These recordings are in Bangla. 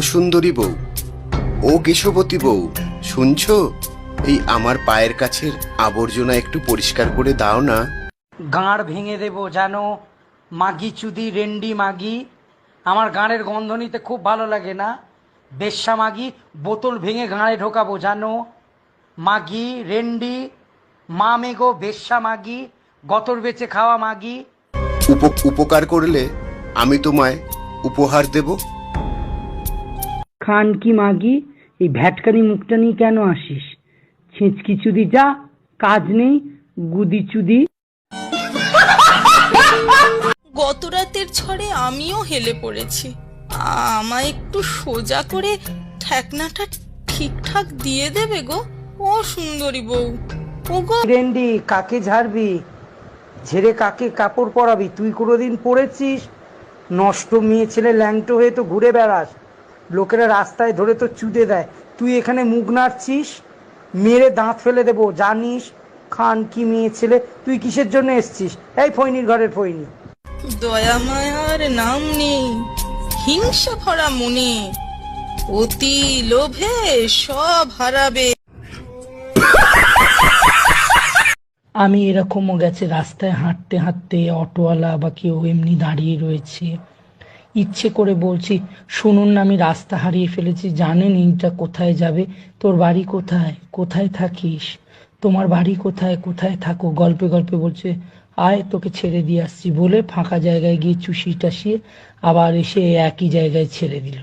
সুন্দরী বউ। ও কেশবতী বউ শুনছ? এই আমার পায়ের কাছের আবর্জনা একটু পরিষ্কার করে দাও না। গাঁড় ভেঙে দেবো জানো মাগি চুদি রেন্ডি মাগি। আমার গাঁড়ের গন্ধ নিতে খুব ভালো লাগে না। বেশ্যা মাগি বোতল ভেঙে গাঁড়ে ঢোকাবো জানো। মাগি রেন্ডি মা মেগো বেশ্যা মাগি গতর বেচে খাওয়া মাগি। উপ- উপকার করলে আমি তোমায় উপহার দেব। খান কি মাগি? এই ভ্যাটকানি মুখটা নিয়ে কেন আসিস? ছেঁচকি চুদি যা কাজ নেই গুদি চুদি। গত রাতের ঝড়ে আমিও হেলে পড়েছি। আমায় একটু সোজা করে ঠেকনাটা ঠিকঠাক দিয়ে দেবে গো। ও সুন্দরী বউ। ও গো রেন্ডি কাকে ঝাড়বি? ঝেড়ে কাকে কাপড় পরাবি? তুই কোনোদিন পরেছিস নষ্ট মেয়ে ছেলে ল্যাংটো হয়ে তো ঘুরে বেড়াস। লোকেরা রাস্তায় ধরে তো চুদে দেয়। তুই এখানে মুখ নাড়ছিস? মেরে দাঁত ফেলে দেবো জানিস? খান কি মেয়ে ছেলে তুই কিসের জন্য এসছিস? এই ফৈনির ঘরের ফৈনি দয়া মায়ার নাম নেই হিংসা ভরা মনে অতি লোভে সব হারাবে। আমি এরকমও গেছে রাস্তায় হাঁটতে হাঁটতে অটোওয়ালা বা কেউ এমনি দাঁড়িয়ে রয়েছে। ইচ্ছে করে বলছি, শুনুন না, আমি রাস্তা হারিয়ে ফেলেছি, জানেন এইটা কোথায় যাবে? তোর বাড়ি কোথায়? কোথায় থাকিস? তোমার বাড়ি কোথায়? কোথায় থাকো? গল্পে গল্পে বলছে, আয়, তোকে ছেড়ে দিয়ে আসছি। বলে ফাঁকা জায়গায় গিয়ে চুষি টাসিয়ে আবার এসে একই জায়গায় ছেড়ে দিল।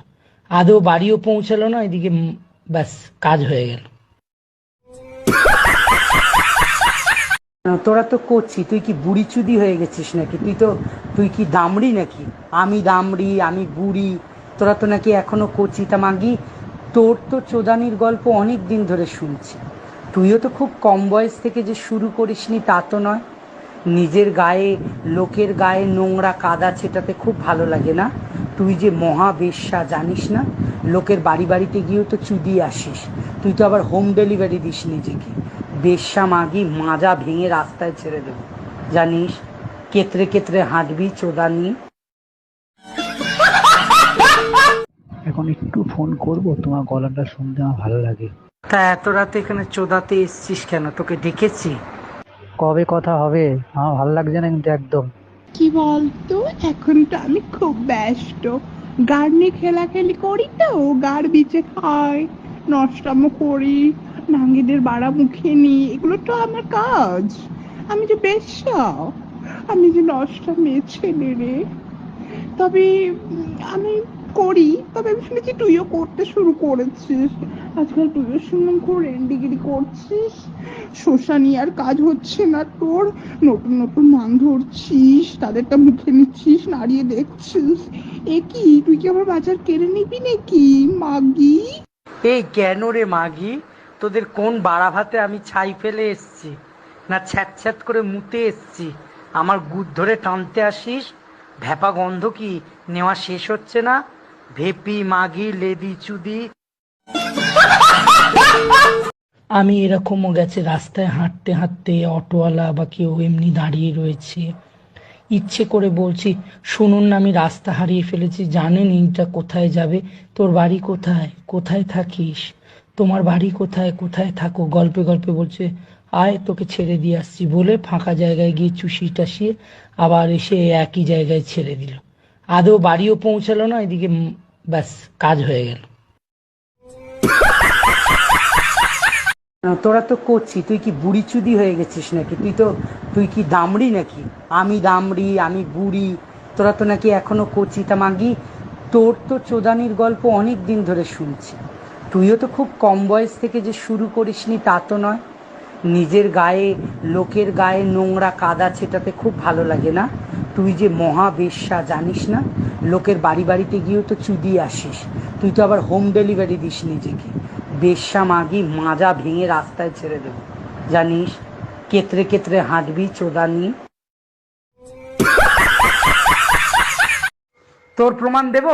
আদৌ বাড়িও পৌঁছালো না, এদিকে ব্যাস, কাজ হয়ে গেল। তোরা তো করছি, তুই কি বুড়ি চুদি হয়ে গেছিস নাকি? তুই তো, তুই কি দামড়ি নাকি? আমি দামড়ি, আমি বুড়ি, তোরা তো নাকি এখনও কচি তা মাগি। তোর তো চোদানির গল্প অনেক দিন ধরে শুনছি। তুইও তো খুব কম বয়স থেকে যে শুরু করিসনি তা তো নয়। নিজের গায়ে, লোকের গায়ে নোংরা কাদা ছেটাতে খুব ভালো লাগে না। তুই যে মহা জানিস না, লোকের বাড়ি বাড়িতে গিয়েও তো চুদি আসিস। তুই তো আবার হোম ডেলিভারি দিস নিজেকে। বেশ্যা মাগি মাজা ভেঙে রাস্তায় ছেড়ে দেবো। জানিস, কেতরে কেতরে হাঁটবি চোদা নিয়ে এখন একটু ফোন করব তোমার গলাটা শুনতে আমার ভালো লাগে। তা এত রাতে এখানে চোদাতে এসছিস কেন? তোকে ডেকেছি। কবে কথা হবে? আমার ভালো লাগছে না কিন্তু একদম। কি বলতো এখন তো আমি খুব ব্যস্ত। গাড় নিয়ে খেলাখেলি করি তো গাড় বিচে খাই নষ্টামো করি নাঙ্গিদের বাড়া মুখে নিই এগুলো তো আমার কাজ। আমি যে বেশ্যা আমি যে নষ্টা মেয়ে ছেলে রে। তবে আমি করি, তবে আমি শুনেছি তুইও করতে শুরু করেছিস। আজকাল তুইও শুনলাম খুব রেন্ডিগিরি করছিস। শোষা নিয়ে আর কাজ হচ্ছে না তোর। নতুন নতুন মান ধরছিস, তাদেরটা মুখে নিচ্ছিস, নাড়িয়ে দেখছিস। এ কি, তুই কি আমার বাজার কেড়ে নিবি নাকি, মাগি? এই কেন রে মাগি? তোদের কোন বাড়া ভাতে আমি ছাই ফেলে এসছি? না ছ্যাত ছ্যাত করে মুতে এসছি? আমার গুদ ধরে টানতে আসিস? ভ্যাপা গন্ধ কি, নেওয়া শেষ হচ্ছে না? ভেপি, মাগি, লেদি, চুদি। আমি এরকমও গেছে, রাস্তায় হাঁটতে হাঁটতে অটোওয়ালা বা কেউ এমনি দাঁড়িয়ে রয়েছে। ইচ্ছে করে বলছি, শুনুন না, আমি রাস্তা হারিয়ে ফেলেছি, জানেন এইটা কোথায় যাবে? তোর বাড়ি কোথায়? কোথায় থাকিস? তোমার বাড়ি কোথায়? কোথায় থাকো? গল্পে গল্পে বলছে, আয়, তোকে ছেড়ে দিয়ে আসছি। বলে ফাঁকা জায়গায় গিয়ে চুষি টাসিয়ে আবার এসে একই জায়গায় ছেড়ে দিল। আদৌ বাড়িও পৌঁছালো না, এদিকে ব্যাস, কাজ হয়ে গেল। তোরা তো করছি, তুই কি বুড়ি চুদি হয়ে গেছিস নাকি? তুই তো, তুই কি দামড়ি নাকি? আমি দামড়ি, আমি বুড়ি, তোরা তো নাকি এখনও কচি তা মাগি, তোর তো চোদানির গল্প অনেক দিন ধরে শুনছি। তুইও তো খুব কম বয়স থেকে যে শুরু করিসনি, তা তো নয়। নিজের গায়ে, লোকের গায়ে নোংরা কাদা ছেটাতে খুব ভালো লাগে না। তুই যে মহা বেশ্যা জানিস না? লোকের বাড়ি বাড়িতে গিয়েও তো চুদি আসিস। তুই তো আবার হোম ডেলিভারি দিস নিজেকে। বেশ্যা মাগি মাজা ভেঙে রাস্তায় ছেড়ে দেবো। জানিস কেতরে কেতরে হাঁটবি, চোদা তোর প্রমাণ দেব?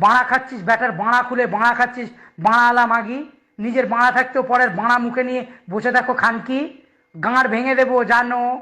বাঁড়া খাচ্ছিস, ব্যাটার বাঁড়া খুলে বাঁড়া খাচ্ছিস। বাঁড়ালা মাগি, নিজের বাঁড়া থাকতেও পরের বাঁড়া মুখে নিয়ে বসে থাকো খানকি। গাঁড় ভেঙে দেবো, জানো।